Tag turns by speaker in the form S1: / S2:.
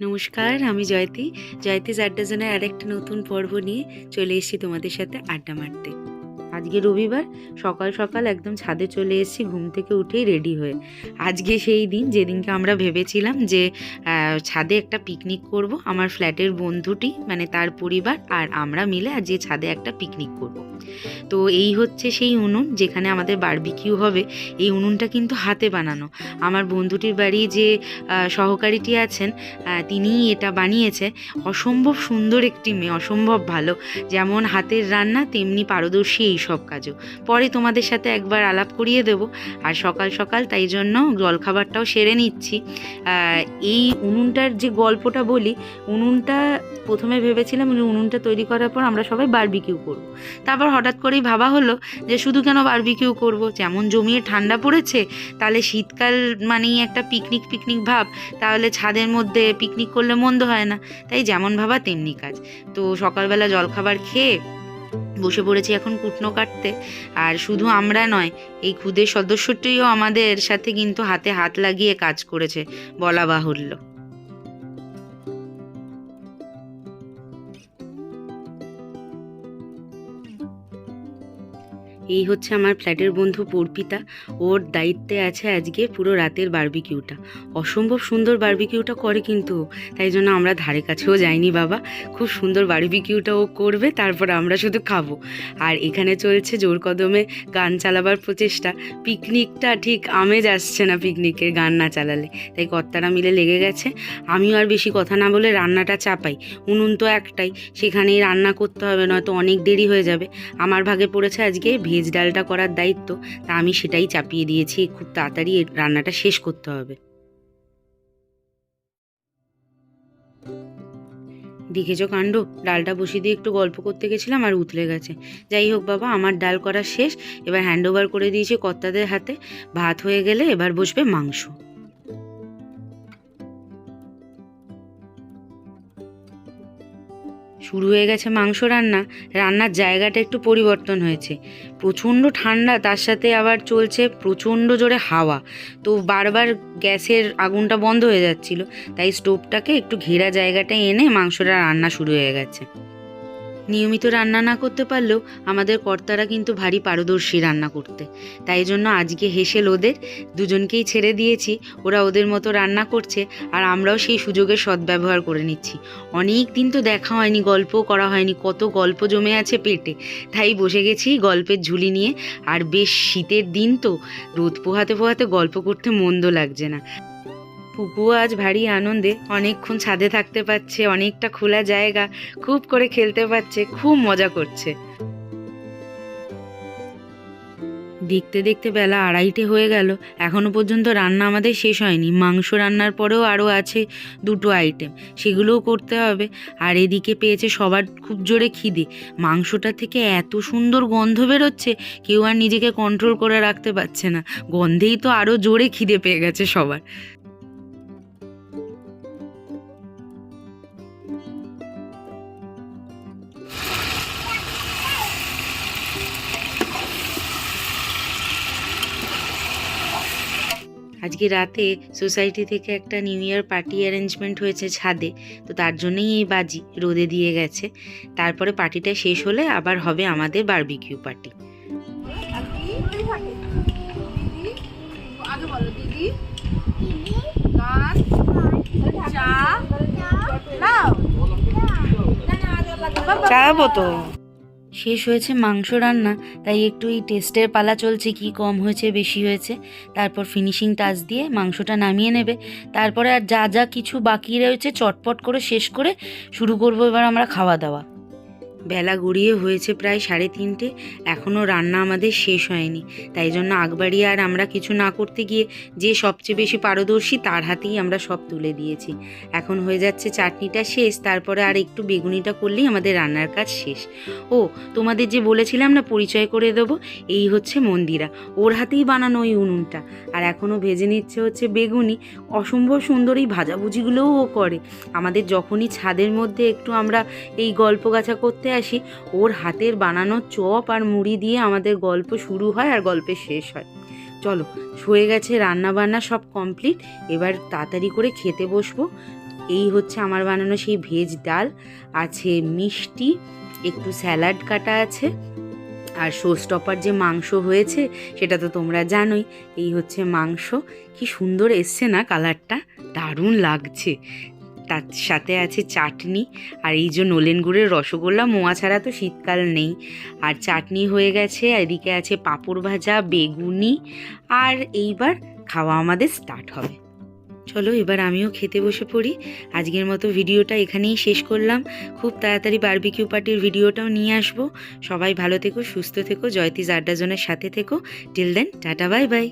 S1: নমস্কার, আমি জয়তী। জয়তী আড্ডা জোনের আরেকটা নতুন পর্ব নিয়ে চলে এসেছি তোমাদের সাথে আড্ডা মারতে। আজকে রবিবার, সকাল সকাল একদম ছাদে চলে এসেছি, ঘুম থেকে উঠেই রেডি হয়ে। আজকে সেই দিন, যেদিনকে আমরা ভেবেছিলাম যে ছাদে একটা পিকনিক করব, আমার ফ্ল্যাটের বন্ধুটি মানে তার পরিবার আর আমরা মিলে আজকে ছাদে একটা পিকনিক করব। তো এই হচ্ছে সেই উনুন, যেখানে আমাদের বারবিকিউ হবে। এই উনুনটা কিন্তু হাতে বানানো। আমার বন্ধুটির বাড়ি যে সহকারীটি আছেন তিনিই এটা বানিয়েছে। অসম্ভব সুন্দর একটি মেয়ে, অসম্ভব ভালো। যেমন হাতের রান্না, তেমনি পারদর্শী এই সব কাজও। পরে তোমাদের সাথে একবার আলাপ করিয়ে দেব। আর সকাল সকাল তাই জন্য জলখাবারটাও সেরে নিচ্ছি। এই উনুনটার যে গল্পটা বলি, উনুনটা প্রথমে ভেবেছিলাম যে উনুনটা তৈরি করার পর আমরা সবাই বারবিকিউ করব। তারপর হঠাৎ করেই ভাবা হলো যে শুধু কেন বারবিকিউ করব? যেমন জমিয়ে ঠান্ডা পড়েছে, তাহলে শীতকাল মানেই একটা পিকনিক পিকনিক ভাব। তাহলে ছাদের মধ্যে পিকনিক করলে মন্দ হয় না। তাই যেমন ভাবা তেমনি কাজ। তো সকালবেলা জলখাবার খেয়ে বসে পড়েছি এখন কুটনো কাটতে। আর শুধু আমরা নয়, এই খুদের সদস্যটিও আমাদের সাথে কিন্তু হাতে হাত লাগিয়ে কাজ করেছে, বলা বাহুল্য। এই হচ্ছে আমার ফ্ল্যাটের বন্ধু পর্পিতা ওর দায়িত্বে আছে আজকে পুরো রাতের বারবিকিউটা। অসম্ভব সুন্দর বারবিকিউটা করে কিন্তু। তাই জন্য আমরা ধারে কাছেও যাইনি বাবা। খুব সুন্দর বারবিকিউটা ও করবে, তারপর আমরা শুধু খাব। আর এখানে চলছে জোর কদমে গান চালাবার প্রচেষ্টা। পিকনিকটা ঠিক আমেজ আসছে না পিকনিকের গান না চালালে। তাই কর্তারা মিলে লেগে গেছে। আমিও আর বেশি কথা না বলে রান্নাটা চাপাই। উনুন তো একটাই, সেখানেই রান্না করতে হবে, নয়তো অনেক দেরি হয়ে যাবে। আমার ভাগে পড়েছে আজকে ভেজ ডালটা করার দায়িত্ব, তা আমি সেটাই চাপিয়ে দিয়েছি, খুব তাড়াতাড়ি রান্নাটা শেষ করতে হবে। দেখেছ কাণ্ড? ডালটা বসিয়ে দিয়ে একটু গল্প করতে গেছিলাম আর উতলে গেছে। যাই হোক বাবা, আমার ডাল করা শেষ, এবার হ্যান্ড ওভার করে দিয়েছে কর্তাদের হাতে। ভাত হয়ে গেলে এবার বসবে মাংস। শুরু হয়ে গেছে মাংস রান্না। রান্নার জায়গাটা একটু পরিবর্তন হয়েছে। প্রচণ্ড ঠান্ডা, তার সাথে আবার চলছে প্রচণ্ড জোরে হাওয়া। তো বারবার গ্যাসের আগুনটা বন্ধ হয়ে যাচ্ছিল। তাই স্টোভটাকে একটু ঘেরা জায়গাটা এনে মাংসটা রান্না শুরু হয়ে গেছে। নিয়মিত রান্না না করতে পারলেও আমাদের কর্তারা কিন্তু ভারী পারদর্শী রান্না করতে। তাই জন্য আজকে হেসেল ওদের, দুজনকেই ছেড়ে দিয়েছি, ওরা ওদের মতো রান্না করছে, আর আমরাও সেই সুযোগের সদ্ব্যবহার করে নিচ্ছি। অনেক দিন তো দেখা হয়নি, গল্পও করা হয়নি, কত গল্প জমে আছে পেটে। তাই বসে গেছি গল্পের ঝুলি নিয়ে, আর বেশ শীতের দিন তো, রোদ পোহাতে পোহাতে গল্প করতে মন্দ লাগছে না। পুকুও আজ ভারী আনন্দে, অনেকক্ষণ ছাদে থাকতে পারছে, অনেকটা খোলা জায়গা, খুব করে খেলতে পারছে, খুব মজা করছে। দেখতে দেখতে বেলা আড়াইটে হয়ে গেল, এখনও পর্যন্ত রান্না আমাদের শেষ হয়নি, মাংস রান্নার পরেও আরও আছে দুটো আইটেম সেগুলোও করতে হবে, আর এদিকে পেয়েছে সবার খুব জোরে খিদে, মাংসটা থেকে এত সুন্দর গন্ধ বেরোচ্ছে, কেউ আর নিজেকে কন্ট্রোল করে রাখতে পারছে না, গন্ধেই তো আরও জোরে খিদে পেয়ে গেছে সবার। আজকে রাতে সোসাইটি থেকে একটা নিউ ইয়ার পার্টি অ্যারেঞ্জমেন্ট হয়েছে ছাদে তো তার জন্যই এই বাজি রোদে দিয়ে গেছে। তারপরে পার্টিটা শেষ হলে আবার হবে আমাদের বারবিকিউ পার্টি।
S2: আগে বলো দিদি। গান চা? নাও
S1: তো। শেষ হয়েছে মাংস রান্না, তাই একটু এই টেস্টের পালা চলছে কি কম হয়েছে, বেশি হয়েছে। তারপর ফিনিশিং টাচ দিয়ে মাংসটা নামিয়ে নেবে। তারপরে আর যা যা কিছু বাকি রয়েছে চটপট করে শেষ করে শুরু করব এবার আমরা খাওয়া দাওয়া। বেলা গড়িয়ে হয়েছে প্রায় সাড়ে তিনটে। এখনও রান্না আমাদের শেষ হয়নি। তাই জন্য আগবাড়িয়ে আর আমরা কিছু না করতে গিয়ে যে সবচেয়ে বেশি পারদর্শী তার হাতেই আমরা সব তুলে দিয়েছি। এখন হয়ে যাচ্ছে চাটনিটা শেষ, তারপরে আর একটু বেগুনিটা করলেই আমাদের রান্নার কাজ শেষ। ও, তোমাদের যে বলেছিলাম না পরিচয় করে দেবো, এই হচ্ছে মন্দিরা। ওর হাতেই বানানো ওই উনুনটা। আর এখনও ভেজে নিচ্ছে হচ্ছে বেগুনি। অসম্ভব সুন্দর এই ভাজাভুজিগুলোও ও করে। আমাদের যখনই ছাদের মধ্যে একটু আমরা এই গল্প গাছা করতে আসি। ওর হাতের বানানো চপ আর মুড়ি দিয়ে আমাদের গল্প শুরু হয় আর গল্পের শেষ হয়। চলো হয়ে গেছে রান্না বান্না সব কমপ্লিট এবার তাড়াতাড়ি করে খেতে বসবো। এই হচ্ছে আমার বানানো সেই ভেজ ডাল। আছে মিষ্টি, একটু স্যালাড কাটা আছে, আর শোস্টপার যে মাংস হয়েছে, সেটা তো তোমরা জানোই। এই হচ্ছে মাংস। কি সুন্দর এসছে না কালারটা দারুণ লাগছে। তার সাথে আছে চাটনি আর এই যে নলেন গুড়ের রসগোল্লা, মোয়া ছাড়া তো শীতকাল নেই। আর চাটনি হয়ে গেছে এদিকে আছে পাঁপড় ভাজা, বেগুনি, আর এইবার খাওয়া আমাদের স্টার্ট হবে। চলো এবার আমিও খেতে বসে পড়ি। আজকের মতো ভিডিওটা এখানেই শেষ করলাম। খুব তাড়াতাড়ি বারবিকিউ পার্টির ভিডিওটাও নিয়ে আসব। সবাই ভালো থেকো, সুস্থ থেকো জয়তিজ আড্ডা জোনের সাথে থেকো। Till then tata bye bye